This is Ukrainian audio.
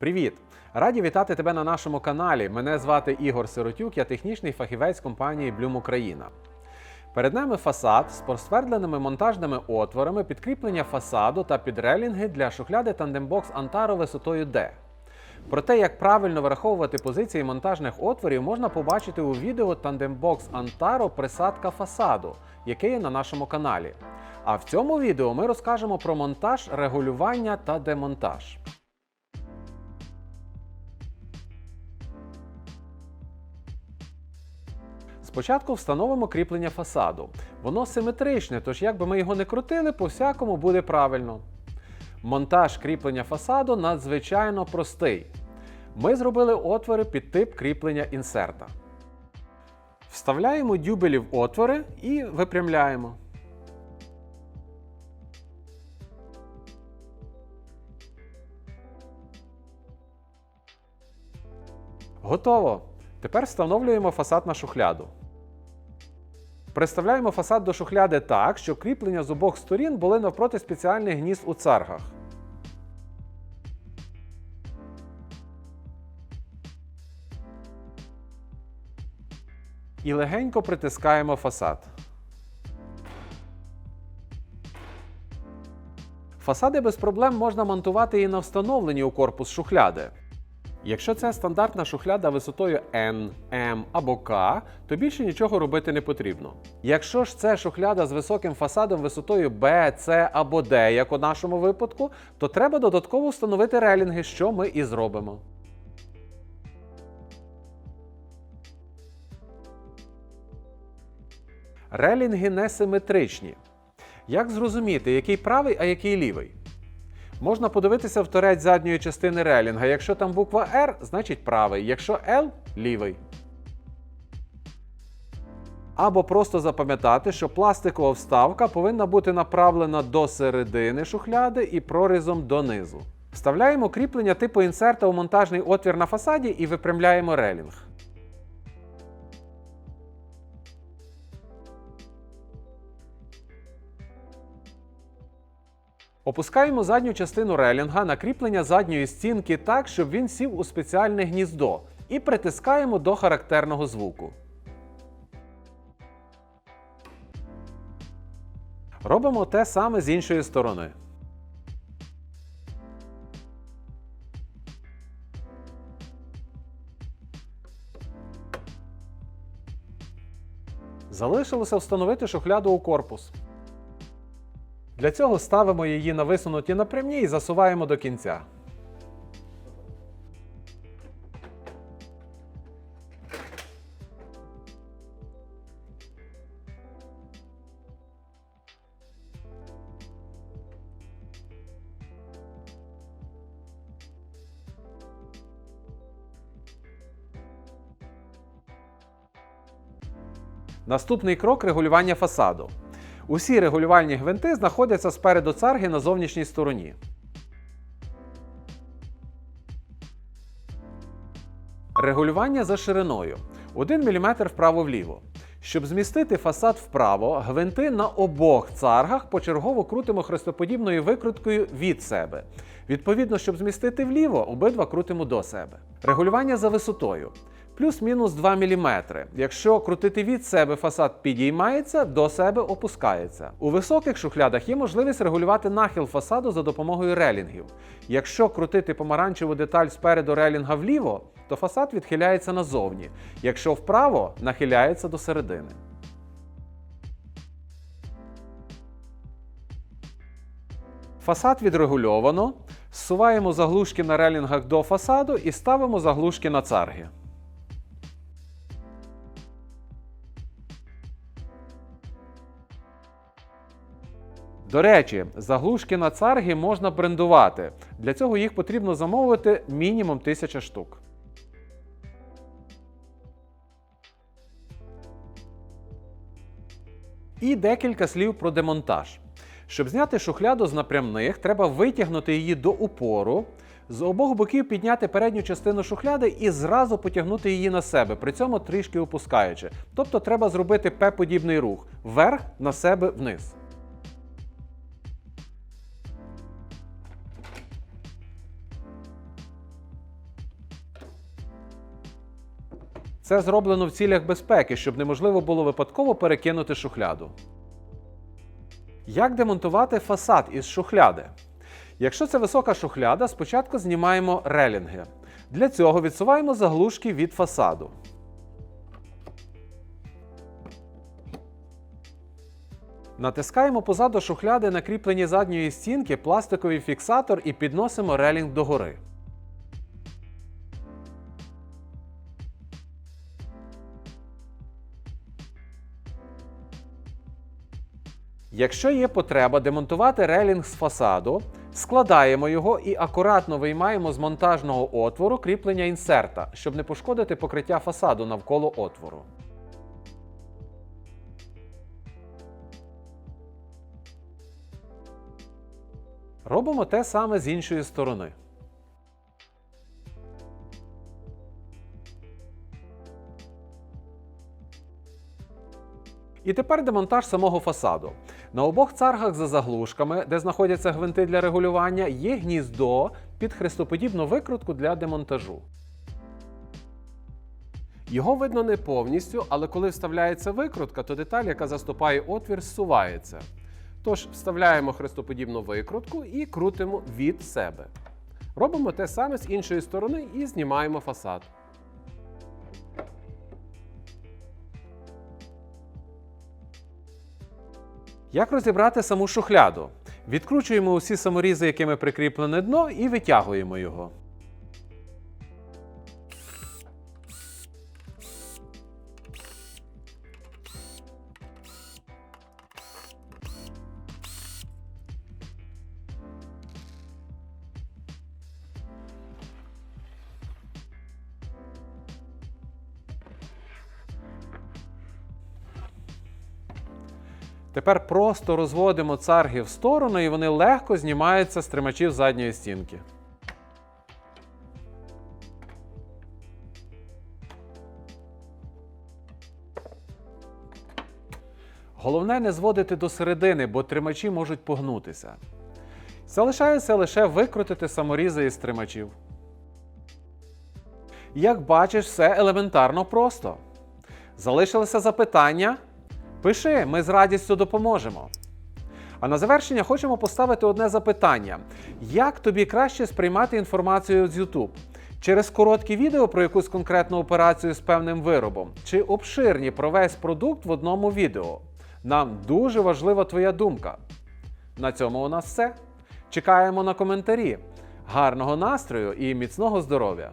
Привіт! Раді вітати тебе на нашому каналі. Мене звати Ігор Сиротюк, я технічний фахівець компанії Bloom Україна. Перед нами фасад з просвердленими монтажними отворами, підкріплення фасаду та підрелінги для шухляди Tandembox Antaro висотою D. Про те, як правильно враховувати позиції монтажних отворів, можна побачити у відео Tandembox Antaro присадка фасаду, яке є на нашому каналі. А в цьому відео ми розкажемо про монтаж, регулювання та демонтаж. Спочатку встановимо кріплення фасаду. Воно симетричне, тож як би ми його не крутили, по всякому буде правильно. Монтаж кріплення фасаду надзвичайно простий. Ми зробили отвори під тип кріплення інсерта. Вставляємо дюбелі в отвори і випрямляємо. Готово! Тепер встановлюємо фасад на шухляду. Приставляємо фасад до шухляди так, щоб кріплення з обох сторін були навпроти спеціальних гнізд у царгах. І легенько притискаємо фасад. Фасади без проблем можна монтувати і на встановленні у корпус шухляди. Якщо це стандартна шухляда висотою N, M або K, то більше нічого робити не потрібно. Якщо ж це шухляда з високим фасадом висотою B, C або D, як у нашому випадку, то треба додатково встановити релінги, що ми і зробимо. Релінги несиметричні. Як зрозуміти, який правий, а який лівий? Можна подивитися в торець задньої частини релінга. Якщо там буква R, значить правий, якщо L лівий. Або просто запам'ятати, що пластикова вставка повинна бути направлена до середини шухляди і прорізом донизу. Вставляємо кріплення типу інсерта у монтажний отвір на фасаді і випрямляємо релінг. Опускаємо задню частину релінга на кріплення задньої стінки так, щоб він сів у спеціальне гніздо, і притискаємо до характерного звуку. Робимо те саме з іншої сторони. Залишилося встановити шухляду у корпус. Для цього ставимо її на висунуті напрямні і засуваємо до кінця. Наступний крок регулювання фасаду. Усі регулювальні гвинти знаходяться спереду царги на зовнішній стороні. Регулювання за шириною 1 мм вправо-вліво. Щоб змістити фасад вправо, гвинти на обох царгах почергово крутимо хрестоподібною викруткою від себе. Відповідно, щоб змістити вліво, обидва крутимо до себе. Регулювання за висотою плюс-мінус 2 мм. Якщо крутити від себе, фасад підіймається, до себе опускається. У високих шухлядах є можливість регулювати нахил фасаду за допомогою релінгів. Якщо крутити помаранчеву деталь спереду релінга вліво, то фасад відхиляється назовні. Якщо вправо, нахиляється до середини. Фасад відрегульовано. Зсуваємо заглушки на релінгах до фасаду і ставимо заглушки на царги. До речі, заглушки на царги можна брендувати. Для цього їх потрібно замовити мінімум 1000 штук. І декілька слів про демонтаж. Щоб зняти шухляду з напрямних, треба витягнути її до упору, з обох боків підняти передню частину шухляди і зразу потягнути її на себе, при цьому трішки опускаючи. Тобто треба зробити П-подібний рух вверх на себе вниз. Це зроблено в цілях безпеки, щоб неможливо було випадково перекинути шухляду. Як демонтувати фасад із шухляди? Якщо це висока шухляда, спочатку знімаємо релінги. Для цього відсуваємо заглушки від фасаду. Натискаємо позаду шухляди на кріпленні задньої стінки пластиковий фіксатор і підносимо релінг догори. Якщо є потреба демонтувати релінг з фасаду, складаємо його і акуратно виймаємо з монтажного отвору кріплення інсерта, щоб не пошкодити покриття фасаду навколо отвору. Робимо те саме з іншої сторони. І тепер демонтаж самого фасаду. На обох царгах за заглушками, де знаходяться гвинти для регулювання, є гніздо під хрестоподібну викрутку для демонтажу. Його видно не повністю, але коли вставляється викрутка, то деталь, яка заступає отвір, зсувається. Тож вставляємо хрестоподібну викрутку і крутимо від себе. Робимо те саме з іншої сторони і знімаємо фасад. Як розібрати саму шухляду? Відкручуємо усі саморізи, якими прикріплене дно, і витягуємо його. Тепер просто розводимо царги в сторону і вони легко знімаються з тримачів задньої стінки. Головне не зводити до середини, бо тримачі можуть погнутися. Залишається лише викрутити саморізи із тримачів. Як бачиш, все елементарно просто. Залишилося запитання? Пиши, ми з радістю допоможемо. А на завершення хочемо поставити одне запитання: як тобі краще сприймати інформацію з YouTube? Через короткі відео про якусь конкретну операцію з певним виробом, чи обширні про весь продукт в одному відео? Нам дуже важлива твоя думка. На цьому у нас все. Чекаємо на коментарі. Гарного настрою і міцного здоров'я!